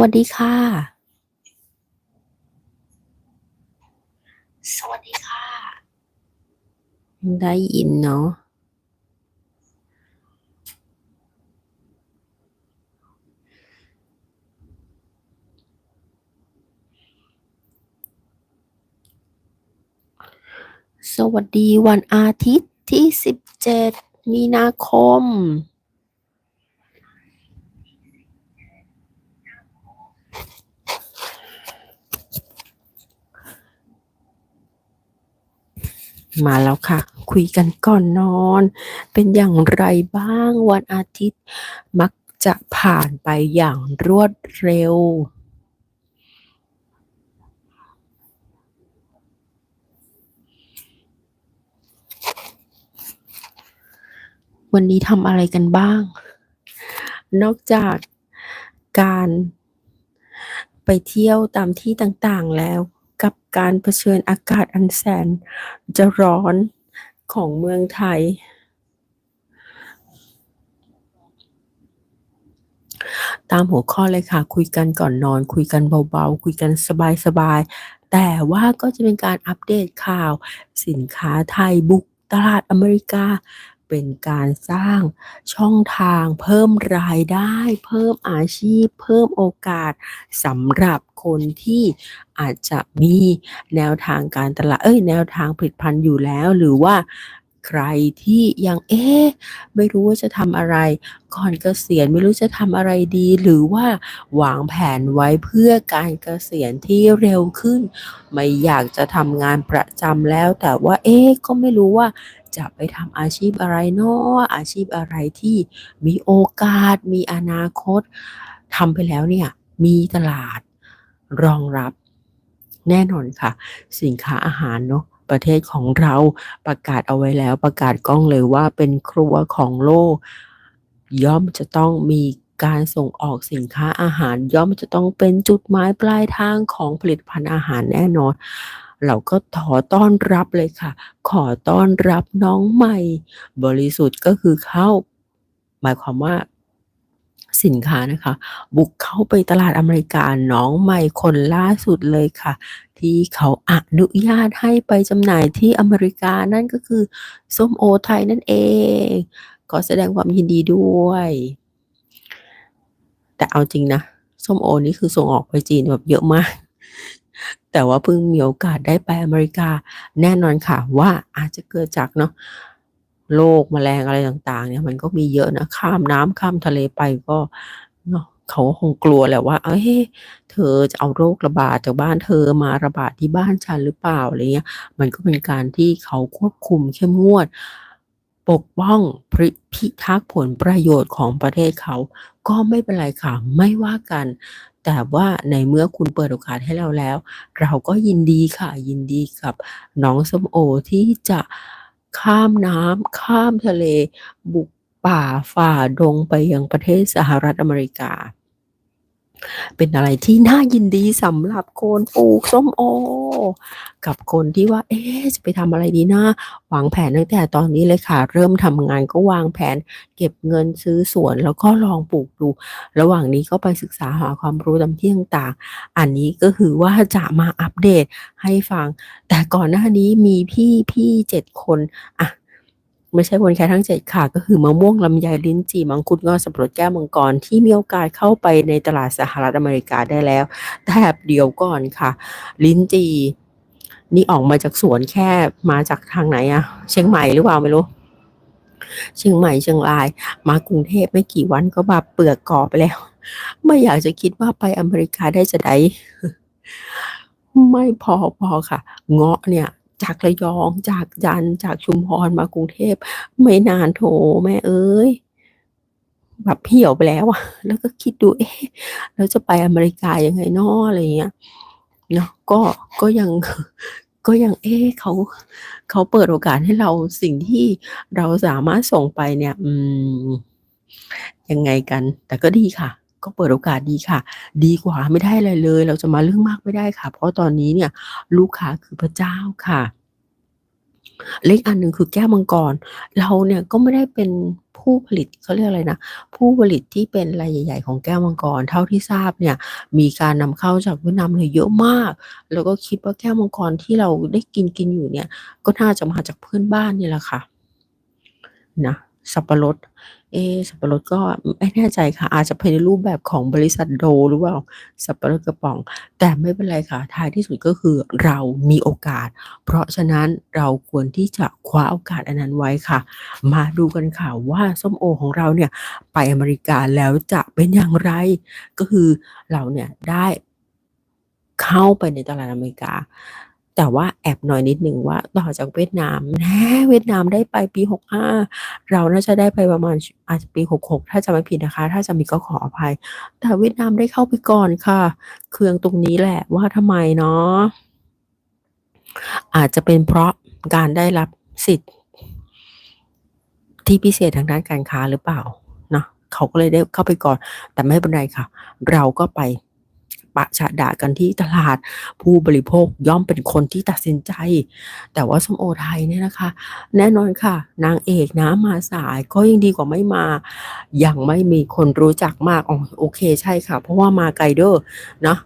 วัสดีค่ะ สวัสดีค่ะ ได้ยินเนาะสวัสดีวันอาทิตย์ที่ 17 มีนาคม มาแล้วค่ะ คุยกันก่อนนอน เป็นอย่างไรบ้างวันอาทิตย์ มักจะผ่านไปอย่างรวดเร็ว วันนี้ทำอะไรกันบ้าง นอกจากการไปเที่ยวตามที่ต่างๆแล้ว กับการเผชิญอากาศอันแสน จะร้อนของเมืองไทย ตามหัวข้อเลยค่ะ คุยกันก่อนนอน คุยกันเบาๆ คุยกันสบายๆ แต่ว่าก็จะเป็นการอัปเดตข่าว สินค้าไทยบุกตลาดอเมริกา เป็นการสร้างช่องทางเพิ่มรายได้ เพิ่มอาชีพ เพิ่มโอกาสสำหรับคนที่อาจจะมีแนวทางการตลาดเอ้ยแนวทางผลิตภัณฑ์อยู่แล้วหรือว่า ใครที่ยังเอ๊ะไม่รู้ว่าจะทำอะไร ก่อนเกษียณไม่รู้จะทำอะไรดี หรือว่าวางแผนไว้เพื่อการเกษียณที่เร็วขึ้น ไม่อยากจะทำงานประจำแล้ว แต่ว่าเอ๊ะก็ไม่รู้ว่าจะไปทำอาชีพอะไรเนาะอาชีพอะไรที่มีโอกาส มีอนาคตทำไปแล้วเนี่ยมีตลาดรองรับแน่นอนค่ะ สินค้าอาหารเนาะ ประเทศของเราประกาศเอาไว้แล้วประกาศกล้องเลยว่าเป็นครัวของโลก ย่อมจะต้องมีการส่งออกสินค้าอาหารย่อมจะต้องเป็นจุดหมายปลายทางของผลิตภัณฑ์อาหารแน่นอน เราก็ขอต้อนรับเลยค่ะ ขอต้อนรับน้องใหม่ บริสุทธิ์ก็คือเข้า หมายความว่า สินค้านะคะ บุกเข้าไปตลาดอเมริกาน้องใหม่คนล่าสุดเลยค่ะ ที่เขาอนุญาตให้ไปจำหน่ายที่อเมริกานั่นก็คือส้มโอไทยนั่นเองขอแสดงความยินดีด้วย แต่เอาจริงนะส้มโอนี่คือส่งออกไปจีนแบบเยอะมากแต่ว่าเพิ่งมีโอกาสได้ไปอเมริกา แน่นอนค่ะว่าอาจจะเกิดจากเนาะ โรคแมลงอะไรต่างๆ เนี่ย มันก็มีเยอะนะข้ามน้ำข้ามทะเลไปก็เนาะเขาคงกลัวแหละว่า เอ๊ะเธอจะเอาโรคระบาดจากบ้านเธอมาระบาดที่บ้านฉันหรือเปล่าอะไรเงี้ย มันก็เป็นการที่เขาควบคุมเข้มงวด ปกป้องพิพิทักษ์ผลประโยชน์ของประเทศเขา ก็ไม่เป็นไรค่ะ ไม่ว่ากัน แต่ว่าในเมื่อคุณเปิดโอกาสให้เราแล้ว เราก็ยินดีค่ะ ยินดีกับน้องส้มโอที่จะ ข้ามน้ำข้ามทะเล บุกป่าฝ่าดงไปยังประเทศสหรัฐอเมริกา เป็นอะไรที่น่ายินดีสำหรับคนปลูกส้มโอ กับคนที่ว่า เอ๊จะไปทำอะไรดีนะวางแผนตั้งแต่ตอนนี้เลยค่ะ เริ่มทำงานก็วางแผน เก็บเงินซื้อสวนแล้วก็ลองปลูกดู ระหว่างนี้ก็ไปศึกษาหาความรู้ตามที่ต่างๆ อันนี้ก็คือว่าจะมาอัปเดตให้ฟัง แต่ก่อนหน้านี้มีพี่ๆ7คนอะ ไม่ใช่คนแค่ทั้ง 7 ค่ะ ก็คือมะม่วงลำไยลิ้นจี่มังคุดงาะสับปะรดแก้วมังกรที่มีโอกาสเข้าไปในตลาดสหรัฐอเมริกาได้แล้วแต่เดียวก่อนค่ะ ลิ้นจี่นี่ออกมาจากสวนแค่มาจากทางไหนอะเชียงใหม่หรือเปล่าไม่รู้เชียงใหม่เชียงราย มากรุงเทพไม่กี่วันก็แบบเปลือกกรอบไปแล้ว ไม่อยากจะคิดว่าไปอเมริกาได้จะไดไม่พอพอค่ะ เงาะเนี่ย จากระยองจากจันจากชุมพรมากรุงเทพไม่นานโถแม่เอ๊ยแบบเหี่ยวไปแล้วอะแล้วก็คิดดูเอ๊ะแล้วจะไปอเมริกายังไงเนาะอะไรอย่างเงี้ยเนาะก็ก็ยังก็ยังเอ๊ะเขาเขาเปิดโอกาสให้เราสิ่งที่เราสามารถส่งไปเนี่ย อืมยังไงกัน แต่ก็ดีค่ะ ก็เปิดโอกาสดีค่ะ ดีกว่าไม่ได้อะไรเลย เราจะมาเรื่องมากไม่ได้ค่ะ เพราะตอนนี้เนี่ยลูกค้าคือพระเจ้าค่ะและอีกอันหนึ่งคือแก้วมังกร เราเนี่ยก็ไม่ได้เป็นผู้ผลิตเขาเรียกอะไรนะ ผู้ผลิตที่เป็นรายใหญ่ ๆ ของแก้วมังกร เท่าที่ทราบเนี่ยมีการนำเข้าจากเวียดนามเนี่ยเยอะมาก แล้วก็คิดว่าแก้วมังกรที่เราได้กินๆอยู่เนี่ย ก็น่าจะมาจากเพื่อนบ้านนี่แหละค่ะนะสับปะรด เอสับปะรดก็ไม่แน่ใจค่ะ อาจจะเป็นรูปแบบของบริษัท Dole หรือเปล่าสับปะรดกระป๋อง แต่ไม่เป็นไรค่ะ ท้ายที่สุดก็คือเรามีโอกาส เพราะฉะนั้นเราควรที่จะคว้าโอกาสอันนั้นไว้ค่ะ มาดูกันค่ะว่าส้มโอของเราเนี่ยไปอเมริกาแล้วจะเป็นอย่างไร ก็คือเราเนี่ยได้เข้าไปในตลาดอเมริกา แต่ว่าแอบหน่อยนิดหนึ่งว่าต่อจากเวียดนามแหมเวียดนามได้ไปปี 65 เราน่าจะได้ไปประมาณอาจจะปี 66 ถ้าจำไม่ผิดนะคะ ถ้าจำผิดก็ขออภัย แต่เวียดนามได้เข้าไปก่อนค่ะ เครื่องตรงนี้แหละว่าทำไมเนาะอาจจะเป็นเพราะการได้รับสิทธิ์ ที่พิเศษทางด้านการค้าหรือเปล่าเนาะเขาก็เลยได้เข้าไปก่อน แต่ไม่เป็นไรค่ะ เราก็ไป ปะฉะดะกันที่ตลาด ผู้บริโภคย่อมเป็นคนที่ตัดสินใจ แต่ว่าส้มโอไทยเนี่ยนะคะ แน่นอนค่ะ นางเอกนะมาสายก็ยังดีกว่าไม่มาอยังไม่มีคนรู้จักมากอ๋อโอเคใช่ค่ะ เพราะว่ามาไกลเด้อเนาะ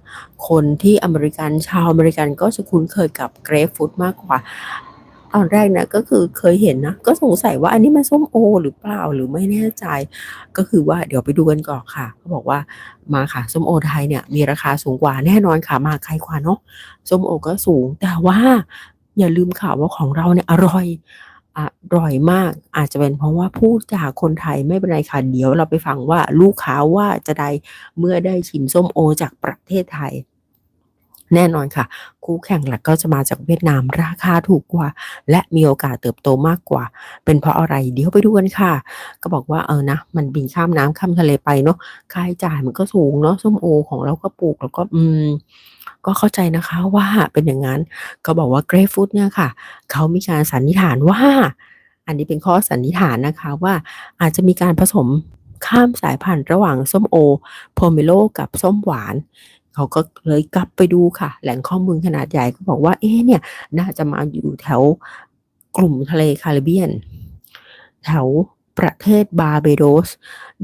คนที่อเมริกันชาวอเมริกันก็จะคุ้นเคยกับ Grapefruit มากกว่า อนแรกนี่ยก็คือเคยเห็นนะ ก็สงสัยว่าอันนี้มันส้มโอ หรือเปล่าหรือไม่แน่ใจ ก็คือว่าเดี๋ยวไปดูกันก่อนค่ะเขาบอกว่ามาค่ะส้มโอไทยเนี่ยมีราคาสูงกว่าแน่นอนค่ะมาไกลกว่าเนาะส้มโอก็สูง แต่ว่าอย่าลืมค่ะว่าของเราเนี่ยอร่อยอร่อยมากอาจจะเป็นเพราะว่าพูดจากคนไทยไม่เป็นไรค่ะเดี๋ยวเราไปฟังว่าลูกค้าว่าจะใดเมื่อได้ชิมส้มโอจากประเทศไทย แน่นอนค่ะ คู่แข่งหลักก็จะมาจากเวียดนามราคาถูกกว่า และมีโอกาสเติบโตมากกว่า เป็นเพราะอะไรเดี๋ยวไปดูกันค่ะ ก็บอกว่าเออนะ มันบินข้ามน้ำข้ามทะเลไปเนาะค่าใช้จ่ายมันก็สูงเนาะส้มโอของเราก็ปลูกแล้วก็อืมก็เข้าใจนะคะว่าเป็นอย่างงั้นเขาบอกว่า Grapefruit เนี่ยค่ะ เขามีการสันนิษฐานว่า อันนี้เป็นข้อสันนิษฐานนะคะว่าอาจจะมีการผสมข้ามสายพันธุ์ระหว่างส้มโอ Pomelo กับส้มหวาน เขาก็เลยกลับไปดูค่ะ แหล่งข้อมูลขนาดใหญ่ก็บอกว่าเอ๊เนี่ยน่าจะมาอยู่แถวกลุ่มทะเลแคริบเบียน แถวประเทศ Barbados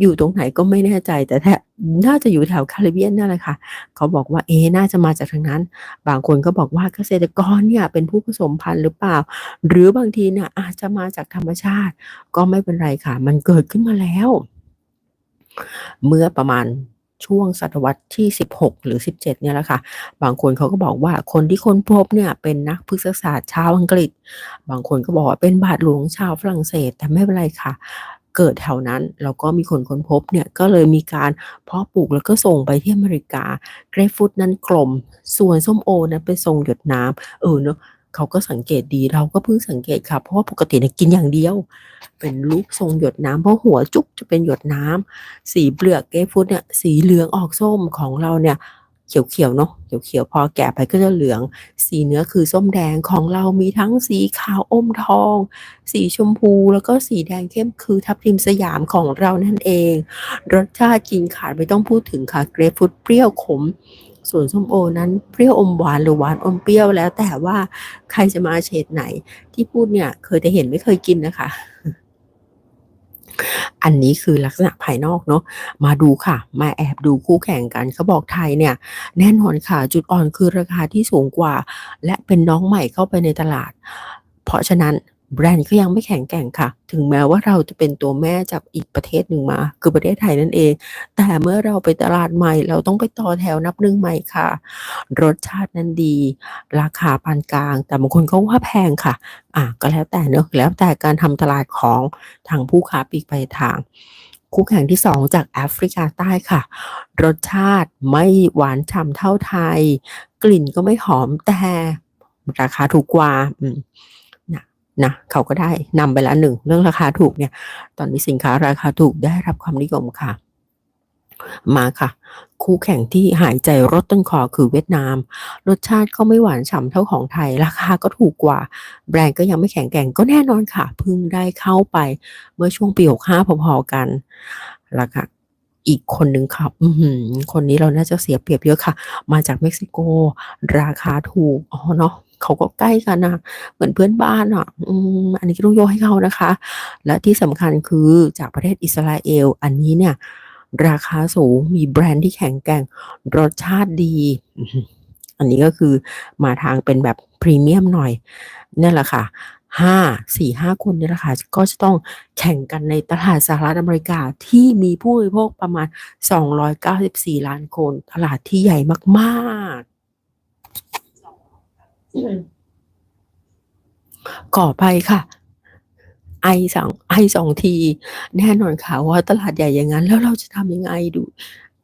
อยู่ตรงไหนก็ไม่แน่ใจแต่แถน่าจะอยู่แถวแคริบเบียนนั่นแหละค่ะ เขาบอกว่าเอ๊น่าจะมาจากทางนั้น บางคนก็บอกว่าเกษตรกรเนี่ยเป็นผู้ผสมพันธุ์หรือเปล่า หรือบางทีเนี่ยอาจจะมาจากธรรมชาติ ก็ไม่เป็นไรค่ะ มันเกิดขึ้นมาแล้ว เมื่อประมาณ ช่วงศตวรรษที่ 16 หรือ 17 เนี่ยแหละค่ะ บางคนเขาก็บอกว่าคนที่ค้นพบเนี่ยเป็นนักพฤกษศาสตร์ชาวอังกฤษ บางคนก็บอกว่าเป็นบาทหลวงชาวฝรั่งเศส แต่ไม่เป็นไรค่ะเกิดแถวนั้นแล้วก็มีคนค้นพบเนี่ยก็เลยมีการเพาะปลูกแล้วก็ส่งไปที่อเมริกา Grapefruit นั้นกลม ส่วนส้มโอนั้นเป็นทรงหยดน้ำเออเนาะ เขาก็สังเกตดีเราก็เพิ่งสังเกตค่ะ เพราะว่าปกติเนี่ยกินอย่างเดียว เป็นรูปทรงหยดน้ำเพราะหัวจุกจะเป็นหยดน้ำสีเปลือก Grapefruit เนี่ยสีเหลืองออกส้มของเราเนี่ยเขียวๆเนาะเขียวๆพอแก่ไปก็จะเหลือง สีเนื้อคือส้มแดงของเรามีทั้งสีขาวอมทอง สีชมพูแล้วก็สีแดงเข้มคือทับทิมสยามของเรานั่นเอง รสชาติกินขาดไม่ต้องพูดถึงค่ะ Grapefruit เปรี้ยวขม ส่วนส้มโอนั้นเปรี้ยวอมหวานหรือหวานอมเปรี้ยวแล้ว แต่ว่าใครจะมาเฉดไหน ที่พูดเนี่ยเคยแต่เห็นไม่เคยกินนะคะ อันนี้คือลักษณะภายนอกเนาะมาดูค่ะ มาแอบดูคู่แข่งกันเขาบอกไทยเนี่ย แน่นอนค่ะจุดอ่อนคือราคาที่สูงกว่า และเป็นน้องใหม่เข้าไปในตลาด เพราะฉะนั้น แบรนด์ก็ยังไม่แข็งแกร่งค่ะ ถึงแม้ว่าเราจะเป็นตัวแม่จากอีกประเทศหนึ่งมา คือประเทศไทยนั่นเอง แต่เมื่อเราไปตลาดใหม่ เราต้องไปต่อแถวนับหนึ่งใหม่ค่ะ รสชาตินั้นดี ราคาปานกลาง แต่บางคนก็ว่าแพงค่ะ อ่าก็แล้วแต่เนาะแล้วแต่การทำตลาดของทางผู้ค้าปลีกปลายทางคู่แข่งที่ 2 จากแอฟริกาใต้ค่ะ รสชาติไม่หวานฉ่ำเท่าไทย กลิ่นก็ไม่หอมแต่ราคาถูกกว่าอืม นะเขาก็ได้นำไปแล้ว1เรื่องราคาถูกเนี่ย ตอนนี้สินค้าราคาถูกได้รับความนิยมค่ะ มาค่ะ คู่แข่งที่หายใจรดต้นคอคือเวียดนาม รสชาติก็ไม่หวานฉ่ำเท่าของไทย ราคาก็ถูกกว่า แบรนด์ก็ยังไม่แข็งแกร่งก็แน่นอนค่ะเพิ่งได้เข้าไป เมื่อช่วงปี65พอๆกันแล้วค่ะอีกคนหนึ่งค่ะอืคนนี้เราน่าจะเสียเปรียบเยอะค่ะ มาจากเม็กซิโก ราคาถูก อ๋อเนาะ เขาก็ใกล้กันนะเหมือนเพื่อนบ้านอะอืมอันนี้ต้องโยกให้เขานะคะ และที่สำคัญคือจากประเทศอิสราเอล อันนี้เนี่ย ราคาสูงมีแบรนด์ที่แข็งแกร่งรสชาติดี อันนี้ก็คือมาทางเป็นแบบพรีเมียมหน่อยนั่นแหละค่ะ5 4-5คนนี่แหละค่ะก็จะต้องแข่งกันในตลาดสหรัฐอเมริกาที่มีผู้บริโภคประมาณ 294 ล้านคน ตลาดที่ใหญ่มาก ๆ ขออภัยค่ะ ไอ2ไอ2ที แน่นอนค่ะว่าตลาดใหญ่อย่างงั้น แล้วเราจะทำยังไงดู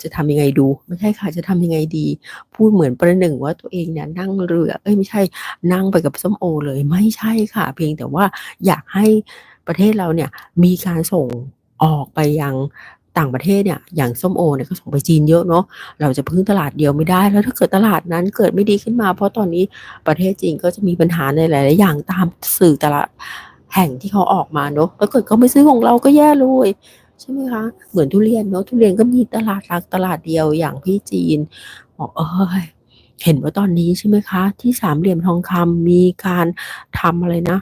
จะทำยังไงดู ไม่ใช่ค่ะ จะทำยังไงดี พูดเหมือนประหนึ่งว่าตัวเองเนี่ยนั่งเรือ เอ๊ยไม่ใช่ นั่งไปกับส้มโอ เลย ไม่ใช่ค่ะ เพียงแต่ว่าอยากให้ประเทศเราเนี่ยมีการส่งออกไปยัง ต่างประเทศเนี่ยอย่างส้มโอเนี่ยก็ส่งไปจีนเยอะเนาะเราจะพึ่งตลาดเดียวไม่ได้ แล้วถ้าเกิดตลาดนั้นเกิดไม่ดีขึ้นมา เพราะตอนนี้ประเทศจีนก็จะมีปัญหาในหลาย ๆ อย่างตามสื่อแต่ละแห่งที่เขาออกมาเนาะถ้าเกิดเขาไม่ซื้อของเราก็แย่เลยใช่ไหมคะเหมือนทุเรียนเนาะทุเรียนก็มีตลาดหลักตลาดเดียวอย่างที่จีนบอกเอ๊ยเห็นว่าตอนนี้ใช่ไหมคะ ที่สามเหลี่ยมทองคำมีการทำอะไรนะ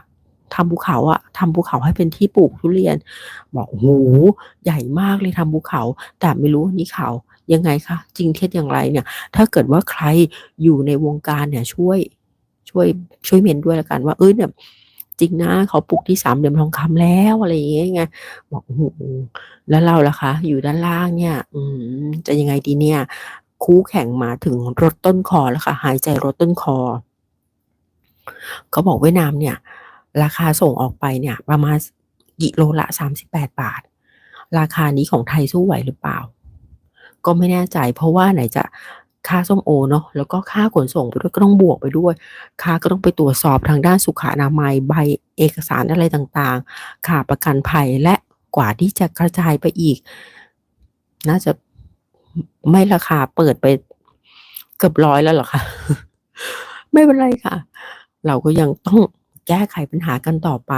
ทำภูเขาอะทำภูเขาให้เป็นที่ปลูกทุเรียน บอกโอ้โฮใหญ่มากเลยทำภูเขา แต่ไม่รู้นี่เขายังไงคะจริงเท็จอย่างไรเนี่ย ถ้าเกิดว่าใครอยู่ในวงการเนี่ยช่วย ช่วยช่วยเมนด้วยล้วกันว่าเอ๊ยเนี่ยจริงนะเขาปลูกที่สามเหลี่ยมทองคำแล้วอะไรอย่างเงี้ไงบอกโอ้โฮแล้วเราล่ะคะ อยู่ด้านล่างเนี่ย อื้อฮือจะยังไงดีเนี่ย คู่แข่งมาถึงรดต้นคอแล้วค่ะ หายใจรดต้นคอเขาบอกเวียดนามเนี่ย ราคาส่งออกไปเนี่ยประมาณกิโลละ 38 บาท ราคานี้ของไทยสู้ไหวหรือเปล่า ก็ไม่แน่ใจเพราะว่าไหนจะค่าส้มโอเนาะแล้วก็ค่าขนส่งไปด้วยก็ต้องบวกไปด้วย ค่าก็ต้องไปตรวจสอบทางด้านสุขอนามัยใบเอกสารอะไรต่างๆ ค่าประกันภัยและกว่าที่จะกระจายไปอีก น่าจะไม่ราคาเปิดไปเกือบ100แล้วหรอคะไม่เป็นไรค่ะ เราก็ยังต้อง แก้ไขปัญหากันต่อไป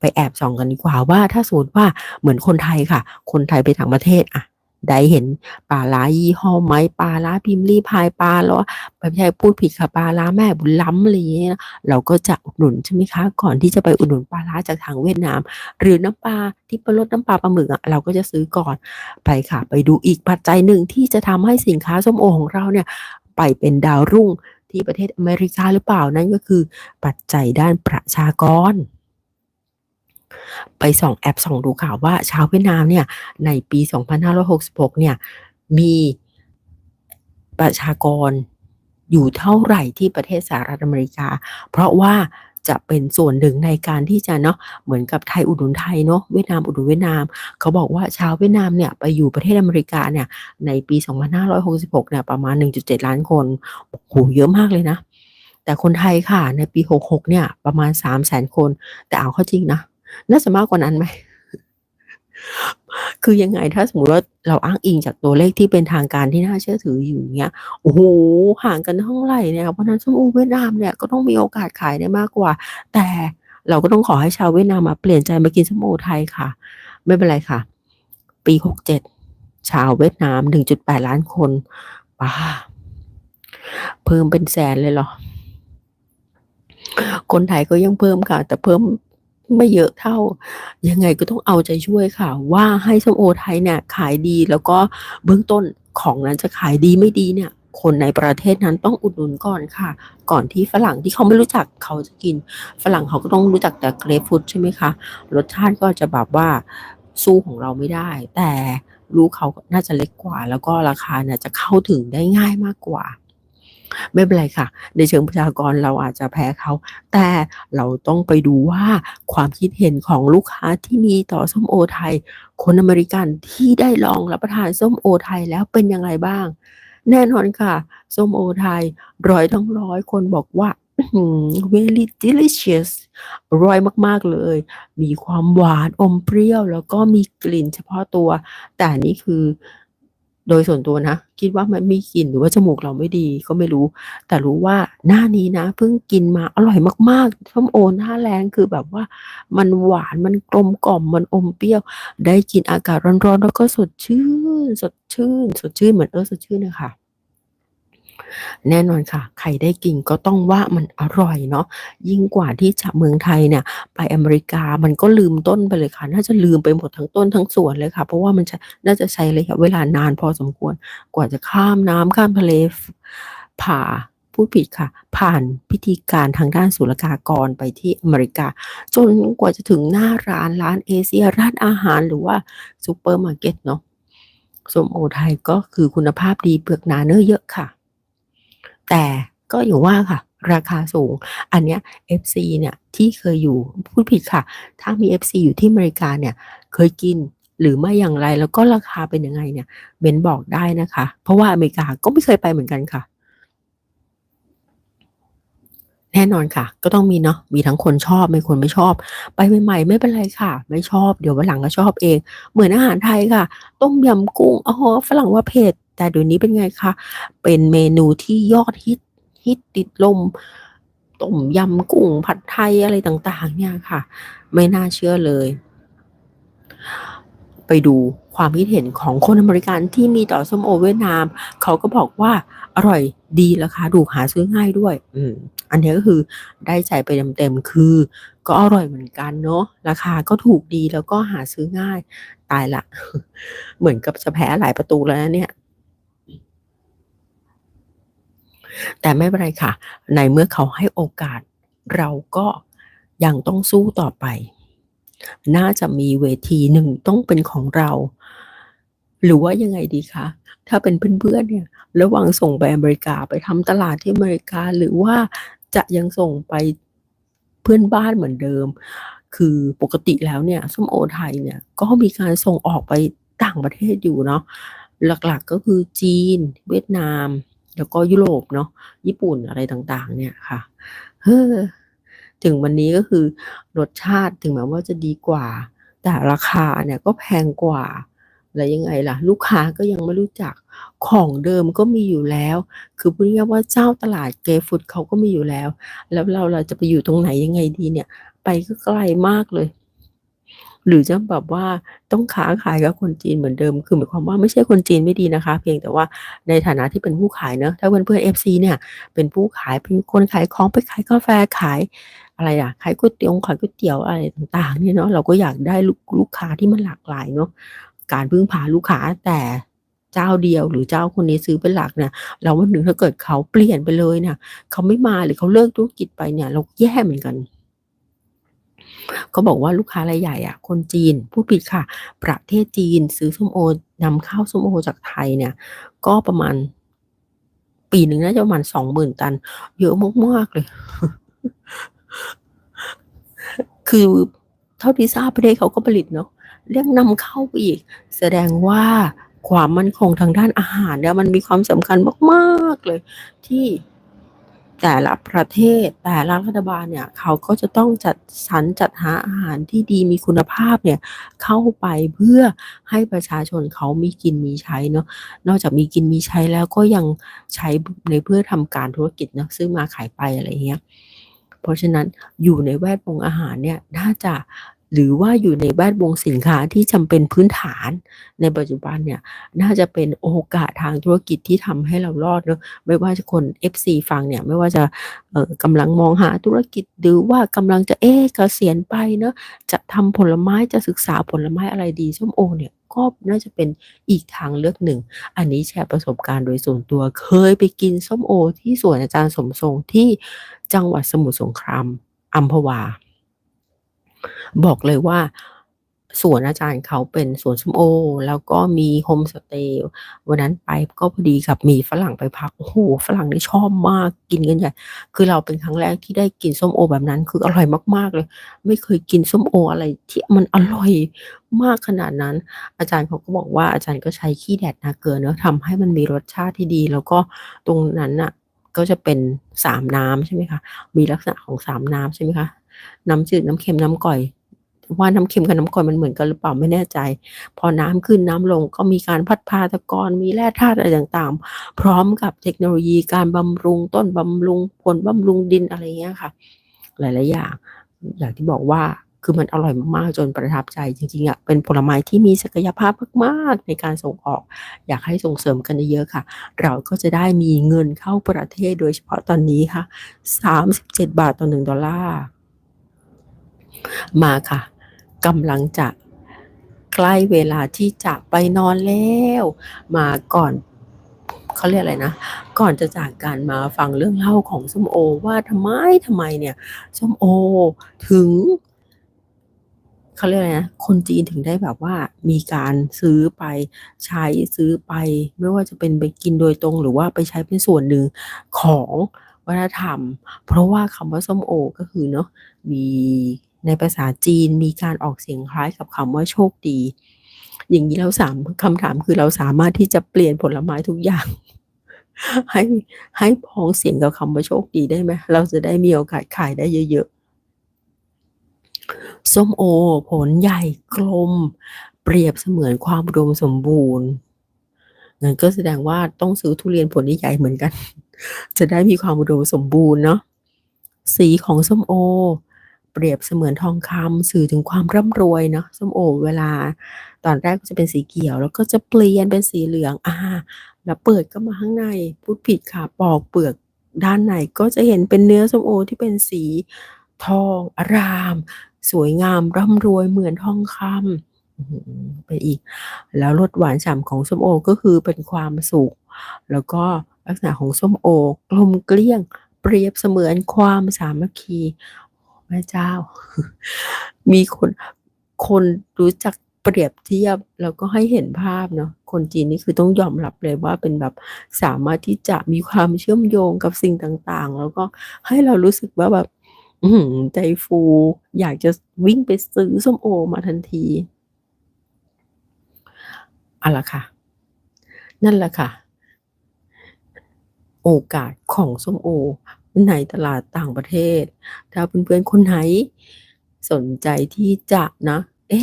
ไปแอบส่องกันดีกว่าว่าถ้าสมมติว่าเหมือนคนไทยค่ะ คนไทยไปต่างประเทศอะได้เห็นปลาร้ายี่ห้อไหมปลาร้าพิมพ์รีพายปลาร้าไม่ใช่พูดผิดค่ะปลาร้าแม่บุญล้ำอะไรอย่างงี้เราก็จะอุดหนุนใช่ไหมคะ ก่อนที่จะไปอุดหนุนปลาร้าจากทางเวียดนาม หรือน้ำปลาทิพรสน้ำปลาปลาหมึกอะเราก็จะซื้อก่อนไปค่ะ ไปดูอีกปัจจัยหนึ่งที่จะทำให้สินค้าส้มโอของเราเนี่ยไปเป็นดาวรุ่ง ที่ประเทศอเมริกาหรือเปล่านั่นก็คือ ปัจจัยด้านประชากร ไปส่องแอบส่องดูข่าวว่าชาวเวียดนามเนี่ยในปี 2566 เนี่ยมีประชากรอยู่เท่าไหร่ที่ประเทศสหรัฐอเมริกา เพราะว่า จะเป็นส่วนหนึ่งในการที่จะเนาะเหมือนกับไทยอุดหนุนไทยเนาะเวียดนามอุดหนุนเวียดนาม เขาบอกว่าชาวเวียดนามเนี่ยไปอยู่ประเทศอเมริกาเนี่ยในปี 2566เนี่ยประมาณ 1.7 ล้านคนโอ้โหเยอะมากเลยนะ แต่คนไทยค่ะในปี 66เนี่ยประมาณ 300,000 คน แต่เอาเข้าจริงนะน่าจะมากกว่านั้นไหม คือยังไงถ้าสมมติว่าเราอ้างอิงจากตัวเลขที่เป็นทางการที่น่าเชื่อถืออยู่เงี้ยโอ้โฮห่างกันเท่าไหร่เนี่ยเพราะนั้นส้มโอเวียดนามเนี่ยก็ต้องมีโอกาสขายได้มากกว่า แต่เราก็ต้องขอให้ชาวเวียดนามอะเปลี่ยนใจมากินส้มโอไทยค่ะ ไม่เป็นไรค่ะ ปี67ชาวเวียดนาม 1.8 ล้านคนบ้าเพิ่มเป็นแสนเลยเหรอ?คนไทยก็ยังเพิ่มค่ะ แต่เพิ่ม ไม่เยอะเท่า ยังไงก็ต้องเอาใจช่วยค่ะ ว่าให้ส้มโอไทยเนี่ยขายดีแล้วก็เบื้องต้นของนั้นจะขายดีไม่ดีเนี่ย คนในประเทศนั้นต้องอุดหนุนก่อนค่ะ ก่อนที่ฝรั่งที่เขาไม่รู้จักเขาจะกิน ฝรั่งเขาก็ต้องรู้จักแต่ Grapefruit ใช่ไหมคะรสชาติก็จะแบบว่าสู้ของเราไม่ได้ แต่ลูกเขาน่าจะเล็กกว่า แล้วก็ราคาเนี่ยจะเข้าถึงได้ง่ายมากกว่า ไม่เป็นไรค่ะ ในเชิงประชากรเราอาจจะแพ้เขา แต่เราต้องไปดูว่าความคิดเห็นของลูกค้าที่มีต่อส้มโอไทย คนอเมริกันที่ได้ลองรับประทานส้มโอไทยแล้วเป็นอย่างไรบ้าง แน่นอนค่ะ ส้มโอไทย100ทั้ง100คนบอกว่า very delicious อร่อยมาก ๆ เลย มีความหวานอมเปรี้ยว แล้วก็มีกลิ่นเฉพาะตัว แต่นนี้คือ โดยส่วนตัวนะ คิดว่ามันมีกลิ่นหรือว่าจมูกเราไม่ดีก็ไม่รู้ แต่รู้ว่าหน้านี้นะเพิ่งกินมาอร่อยมากๆส้มโอหน้าแรงคือแบบว่า มันหวานมันกลมกล่อมมันอมเปรี้ยว ได้กินอากาศร้อนๆแล้วก็สดชื่น สดชื่น สดชื่นเหมือนเออสดชื่นนะค่ะ แน่นอนค่ะ ใครได้กินก็ต้องว่ามันอร่อยเนาะยิ่งกว่าที่จากเมืองไทยเนี่ย ไปอเมริกามันก็ลืมต้นไปเลยค่ะ น่าจะลืมไปหมดทั้งต้นทั้งสวนเลยค่ะ เพราะว่ามันน่าจะใช้ระยะเวลานานพอสมควร กว่าจะข้ามน้ำข้ามทะเลผ่าพูดผิดค่ะ ผ่านพิธีการทางด้านศุลกากรไปที่อเมริกา จนกว่าจะถึงหน้าร้านร้านเอเชียร้านอาหารหรือว่าซูเปอร์มาร์เก็ตเนาะส้มโอไทยก็คือคุณภาพดีเปลือกหนาเนื้อเยอะค่ะ แต่ก็อยู่ว่าค่ะ ราคาสูง อันเนี้ย FC เนี่ยที่เคยอยู่พูดผิดค่ะ ถ้ามี FC อยู่ที่อเมริกาเนี่ยเคยกินหรือไม่อย่างไรแล้วก็ราคาเป็นยังไงเนี่ยเม้นบอกได้นะคะ เพราะว่าอเมริกาก็ไม่เคยไปเหมือนกันค่ะ แน่นอนค่ะ ก็ต้องมีเนาะมีทั้งคนชอบมีคนไม่ชอบ ไปใหม่ๆไม่เป็นไรค่ะ ไม่ชอบเดี๋ยววันหลังก็ชอบเอง เหมือนอาหารไทยค่ะ ต้มยำกุ้งอ๋อฝรั่งว่าเผ็ด แต่เดี๋ยวนี้เป็นไงคะเป็นเมนูที่ยอดฮิตฮิตติดลมต้มยำกุ้งผัดไทยอะไรต่าง ๆ เนี่ยค่ะ ไม่น่าเชื่อเลย ไปดูความคิดเห็นของคนอเมริกันที่มีต่อส้มโอเวียดนาม เขาก็บอกว่าอร่อยดีราคาถูกหาซื้อง่ายด้วย อืม อันเนี้ยก็คือได้ใจไปเต็มๆคือ ก็อร่อยเหมือนกันเนาะราคาก็ถูกดีแล้วก็หาซื้อง่าย ตายแล้วเหมือนกับจะแพ้หลายประตูแล้วนะเนี่ย แต่ไม่เป็นไรค่ะ ในเมื่อเขาให้โอกาส เราก็ยังต้องสู้ต่อไป น่าจะมีเวทีหนึ่งต้องเป็นของเรา หรือว่ายังไงดีคะถ้าเป็นเพื่อนๆเนี่ยระหว่างส่งไปอเมริกาไปทำตลาดที่อเมริกาหรือว่าจะยังส่งไปเพื่อนบ้านเหมือนเดิม คือปกติแล้วเนี่ยส้มโอไทยเนี่ยก็มีการส่งออกไปต่างประเทศอยู่เนาะหลักๆก็คือจีน เวียดนาม แล้วก็ยุโรปเนาะญี่ปุ่นอะไรต่างๆ เนี่ยค่ะเฮ้อถึงวันนี้ก็คือรสชาติถึงแม้ว่าจะดีกว่า แต่ราคาเนี่ยก็แพงกว่าแล้วยังไงล่ะ ลูกค้าก็ยังไม่รู้จักของเดิมก็มีอยู่แล้ว คือพูดง่ายๆว่าเจ้าตลาด Grapefruit เขาก็มีอยู่แล้ว แล้วเราล่ะจะไปอยู่ตรงไหนยังไงดีเนี่ย ไปก็ไกลมากเลย หรือจะแบบว่าต้องค้าขายกับคนจีนเหมือนเดิม คือหมายความว่าไม่ใช่คนจีนไม่ดีนะคะ เพียงแต่ว่าในฐานะที่เป็นผู้ขายเนาะถ้าเพื่อนๆ FC เอฟซีเนี่ยเป็นผู้ขายเป็นคนขายของไปขายกาแฟขายอะไรอะขายก๋วยเตี๋ยงขายก๋วยเตี๋ยวอะไรต่างๆเนี่ยเนาะเราก็อยากได้ลูกลูกค้าที่มันหลากหลายเนาะการพึ่งพาลูกค้าแต่เจ้าเดียวหรือเจ้าคนนี้ซื้อเป็นหลักเนี่ยแล้ววันหนึ่งถ้าเกิดเขาเปลี่ยนไปเลยเนี่ยเขาไม่มาหรือเขาเลิกธุรกิจไปเนี่ย เราแย่เหมือนกัน เขาบอกว่าลูกค้ารายใหญ่อะ คนจีนพูดผิดค่ะ ประเทศจีนซื้อส้มโอนำเข้าส้มโอจากไทยเนี่ย ก็ประมาณ ปีหนึ่งน่าจะประมาณ20,000ตัน เยอะมากๆเลย คือเท่าที่ทราบประเทศเขาก็ผลิตเนาะเรื่องนำเข้าไปอีก แสดงว่าความมั่นคงทางด้านอาหารเนี่ยมันมีความสำคัญมาก ๆ เลยที่ แต่ละประเทศแต่ละรัฐบาลเนี่ยเขาก็จะต้องจัดสรรจัดหาอาหารที่ดีมีคุณภาพเนี่ยเข้าไปเพื่อให้ประชาชนเขามีกินมีใช้เนาะนอกจากมีกินมีใช้แล้วก็ยังใช้ในเพื่อทำการธุรกิจนะซื้อมาขายไปอะไรเงี้ยเพราะฉะนั้นอยู่ในแวดวงอาหารเนี่ยน่าจะ หรือว่าอยู่ในแวดวงสินค้าที่จำเป็นพื้นฐาน ในปัจจุบันเนี่ยน่าจะเป็นโอกาสทางธุรกิจที่ทำให้เรารอดเนาะไม่ว่าจะคน FC ฟังเนี่ยไม่ว่าจะเอ่อกำลังมองหาธุรกิจหรือว่ากำลังจะเอ๊ะเกษียณไปเนาะจะทำผลไม้จะศึกษาผลไม้อะไรดีส้มโอเนี่ยก็น่าจะเป็นอีกทางเลือกหนึ่ง อันนี้แชร์ประสบการณ์โดยส่วนตัวเคยไปกินส้มโอ ที่สวนอาจารย์สมทรงที่จังหวัดสมุทรสงครามอัมพวา บอกเลยว่าสวนอาจารย์เขาเป็นสวนส้มโอ แล้วก็มีโฮมสเตย์วันนั้นไปก็พอดีกับมีฝรั่งไปพัก โอ้โฮฝรั่งนี่ชอบมากกินกันใหญ่คือเราเป็นครั้งแรกที่ได้กินส้มโอแบบนั้น คืออร่อยมากๆเลย ไม่เคยกินส้มโออะไรที่มันอร่อยมากขนาดนั้น อาจารย์เขาก็บอกว่าอาจารย์ก็ใช้ขี้แดดนาเกลือเนาะทำให้มันมีรสชาติที่ดี แล้วก็ตรงนั้นน่ะก็จะเป็น3น้ำใช่ไหมคะ มีลักษณะของ3น้ำใช่ไหมคะ น้ำจืดน้ำเค็มน้ำก่อยว่าน้ำเค็มกับน้ำก่อยมันเหมือนกันหรือเปล่าไม่แน่ใจ พอน้ำขึ้นน้ำลงก็มีการพัดพาตะกอนมีแร่ธาตุอะไรต่างๆ พร้อมกับเทคโนโลยีการบำรุงต้นบำรุงผลบำรุงดินอะไรอย่างเงี้ยค่ะ หลายๆอย่าง อย่างที่บอกว่าคือมันอร่อยมากๆจนประทับใจจริงๆอะเป็นผลไม้ที่มีศักยภาพมากๆในการส่งออก อยากให้ส่งเสริมกันเยอะๆค่ะ เราก็จะได้มีเงินเข้าประเทศโดยเฉพาะตอนนี้ค่ะ 37 บาทต่อ1ดอลลาร์ มาค่ะกำลังจะใกล้เวลาที่จะไปนอนแล้ว มาก่อนเขาเรียกอะไรนะ ก่อนจะจากกันมาฟังเรื่องเล่าของส้มโอ ว่าทำไมทำไมเนี่ยส้มโอถึงเขาเรียกอะไรนะ คนจีนถึงได้แบบว่ามีการซื้อไปใช้ซื้อไป ไม่ว่าจะเป็นไปกินโดยตรงหรือว่าไปใช้เป็นส่วนหนึ่งของวัฒนธรรม เพราะว่าคำว่าส้มโอก็คือเนาะมี ในภาษาจีนมีการออกเสียงคล้ายกับคำว่าโชคดี อย่างงี้เราสามคำถามคือเราสามารถที่จะเปลี่ยนผลไม้ทุกอย่าง ให้ให้พ้องเสียงกับคำว่าโชคดีได้ไหม?เราจะได้มีโอกาสขายได้เยอะๆส้มโอ ผลใหญ่กลม เปรียบเสมือนความอุดมสมบูรณ์งั้นก็แสดงว่าต้องซื้อทุเรียนผลใหญ่เหมือนกัน จะได้มีความอุดมสมบูรณ์เนาะสีของส้มโอ เปรียบเสมือนทองคำสื่อถึงความร่ำรวยเนาะส้มโอเวลา ตอนแรกก็จะเป็นสีเขียว แล้วก็จะเปลี่ยนเป็นสีเหลืองอ่าแล้วเปิดเข้ามาข้างในพูดผิดค่ะปอกเปลือกด้านในก็จะเห็นเป็นเนื้อส้มโอที่เป็นสีทองอร่าม สวยงามร่ำรวยเหมือนทองคำไปอีก แล้วรสหวานฉ่ำของส้มโอก็คือเป็นความสุข แล้วก็ลักษณะของส้มโอกลมเกลี้ยง เปรียบเสมือนความสามัคคี แม่เจ้า มีคนคนรู้จักเปรียบเทียบแล้วก็ให้เห็นภาพเนาะคนจีนนี่คือต้องยอมรับเลยว่าเป็นแบบสามารถที่จะมีความเชื่อมโยงกับสิ่งต่างๆ แล้วก็ให้เรารู้สึกว่าแบบใจฟู อยากจะวิ่งไปซื้อส้มโอมาทันทีอาล่ะค่ะ นั่นแหละค่ะ โอกาสของส้มโอ ในตลาดต่างประเทศ ถ้าเพื่อนๆคนไหนสนใจที่จะนะ เอ๊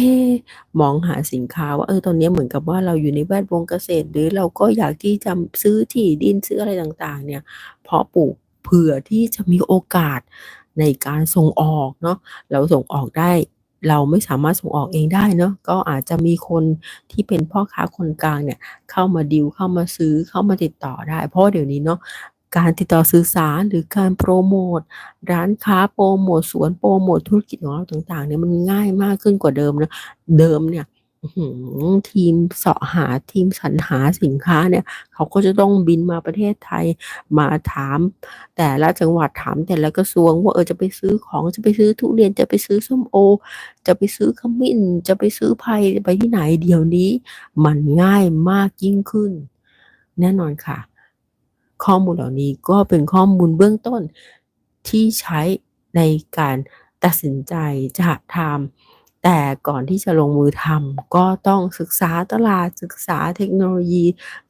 มองหาสินค้าว่าเออตอนนี้เหมือนกับว่าเราอยู่ในแวดวงเกษตร หรือเราก็อยากที่จะซื้อที่ดินซื้ออะไรต่างๆ เนี่ย เพาะปลูกเผื่อที่จะมีโอกาสในการส่งออกเนาะเราส่งออกได้เราไม่สามารถส่งออกเองได้เนาะก็อาจจะมีคนที่เป็นพ่อค้าคนกลางเนี่ยเข้ามาดีลเข้ามาซื้อเข้ามาติดต่อได้ เพราะเดี๋ยวนี้เนาะ การติดต่อสื่อสารหรือการโพรโมตร้านค้าโพรโมตสวนโพรโมตธุรกิจของเราต่างๆเนี่ยมันง่ายมากขึ้นกว่าเดิมนะเดิมเนี่ยทีมเสาะหาทีมสรรหาสินค้าเนี่ย เขาก็จะต้องบินมาประเทศไทยมาถาม แต่ละจังหวัดถามแต่ละกระทรวง ว่าเออจะไปซื้อของจะไปซื้อทุเรียนจะไปซื้อส้มโอ จะไปซื้อขมิ้น จะไปซื้อไพรไปที่ไหนเดี๋ยวนี้ มันง่ายมากยิ่งขึ้น แน่นอนค่ะ ข้อมูลเหล่านี้ก็เป็นข้อมูลเบื้องต้นที่ใช้ในการตัดสินใจจะทำแต่ก่อนที่จะลงมือทำก็ต้องศึกษาตลาดศึกษาเทคโนโลยี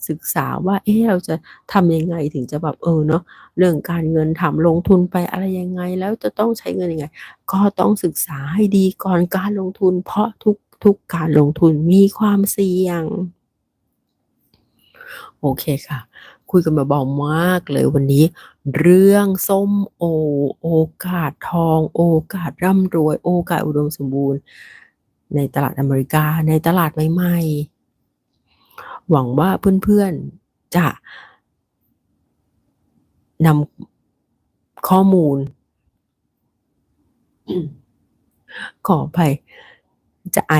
ศึกษาว่าเอ๊เราจะทำยังไงถึงจะแบบเออเนาะเรื่องการเงินถามลงทุนไปอะไรยังไง แล้วจะต้องใช้เงินยังไง ก็ต้องศึกษาให้ดีก่อนการลงทุน เพราะทุกทุกการลงทุนมีความเสี่ยง โอเคค่ะ คุยกันเบาๆมากเลยวันนี้ เรื่องส้มโอ โอกาสทอง โอกาสร่ำรวย โอกาสอุดมสมบูรณ์ ในตลาดอเมริกาในตลาดใหม่ๆ หวังว่าเพื่อนๆจะนำข้อมูล ขออภัยจะไอ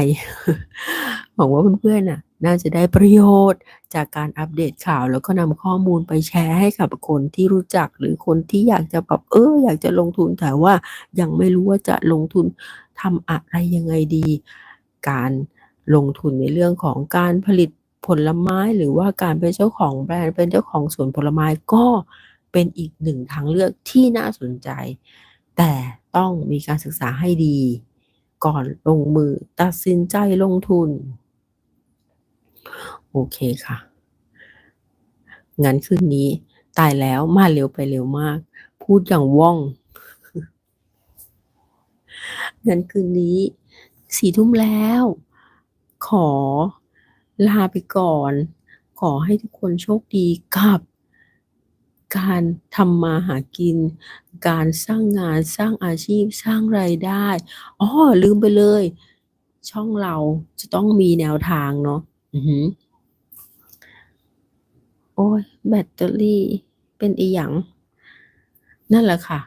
หวังว่าเพื่อนๆน่ะ น่าจะได้ประโยชน์จากการอัปเดตข่าว แล้วก็นำข้อมูลไปแชร์ให้กับคนที่รู้จักหรือคนที่อยากจะแบบเอออยากจะลงทุนแต่ว่ายังไม่รู้ว่าจะลงทุนทำอะไรยังไงดี การลงทุนในเรื่องของการผลิตผลไม้หรือว่าการเป็นเจ้าของแบรนด์เป็นเจ้าของสวนผลไม้ก็เป็นอีกหนึ่งทางเลือกที่น่าสนใจ แต่ต้องมีการศึกษาให้ดี ก่อนลงมือตัดสินใจลงทุน โอเคค่ะ งั้นคืนนี้ ตายแล้วมาเร็วไปเร็วมาก พูดอย่างว่อง งั้นคืนนี้4ทุ่มแล้ว ขอลาไปก่อน ขอให้ทุกคนโชคดีกับ การทำมาหากิน การสร้างงานสร้างอาชีพสร้างรายได้อ้อลืมไปเลย ช่องเราจะต้องมีแนวทางเนาะ อือ โอ๊ยแบตเตอรี่เป็นอิหยัง นั่นแหละค่ะ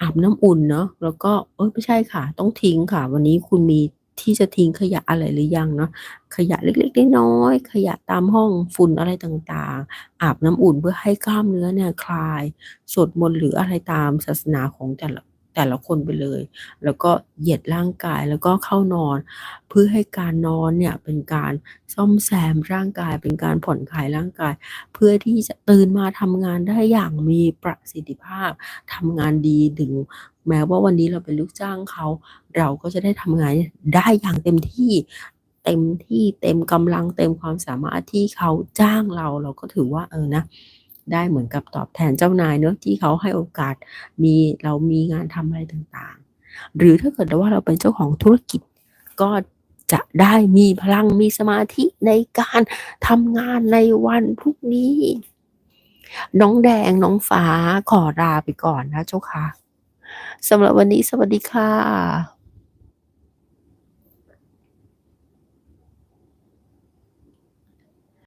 อาบน้ำอุ่นเนาะ แล้วก็เอ๊ยไม่ใช่ค่ะ ต้องทิ้งค่ะ วันนี้คุณมีที่จะทิ้งขยะอะไรหรือยังเนาะขยะเล็กๆน้อยๆขยะตามห้องฝุ่นอะไรต่างๆ อาบน้ำอุ่นเพื่อให้กล้ามเนื้อเนี่ยคลายสวดมนต์หรืออะไรตามศาสนาของแต่ละ แต่ละคนไปเลย แล้วก็เหยียดร่างกายแล้วก็เข้านอน เพื่อให้การนอนเนี่ยเป็นการซ่อมแซมร่างกาย เป็นการผ่อนคลายร่างกาย เพื่อที่จะตื่นมาทำงานได้อย่างมีประสิทธิภาพทำงานดีถึงแม้ว่าวันนี้เราเป็นลูกจ้างเขา เราก็จะได้ทำงานได้อย่างเต็มที่เต็มที่เต็มกำลังเต็มความสามารถที่เขาจ้างเราเราก็ถือว่าเออนะ ได้เหมือนกับตอบแทนเจ้านายเนาะที่เขาให้โอกาสมีเรามีงานทำอะไรต่างๆ หรือถ้าเกิดว่าเราเป็นเจ้าของธุรกิจก็จะได้มีพลังมีสมาธิในการทำงานในวันพรุ่งนี้ น้องแดงน้องฟ้าขอลาไปก่อนนะเจ้าค่ะสำหรับวันนี้สวัสดีค่ะ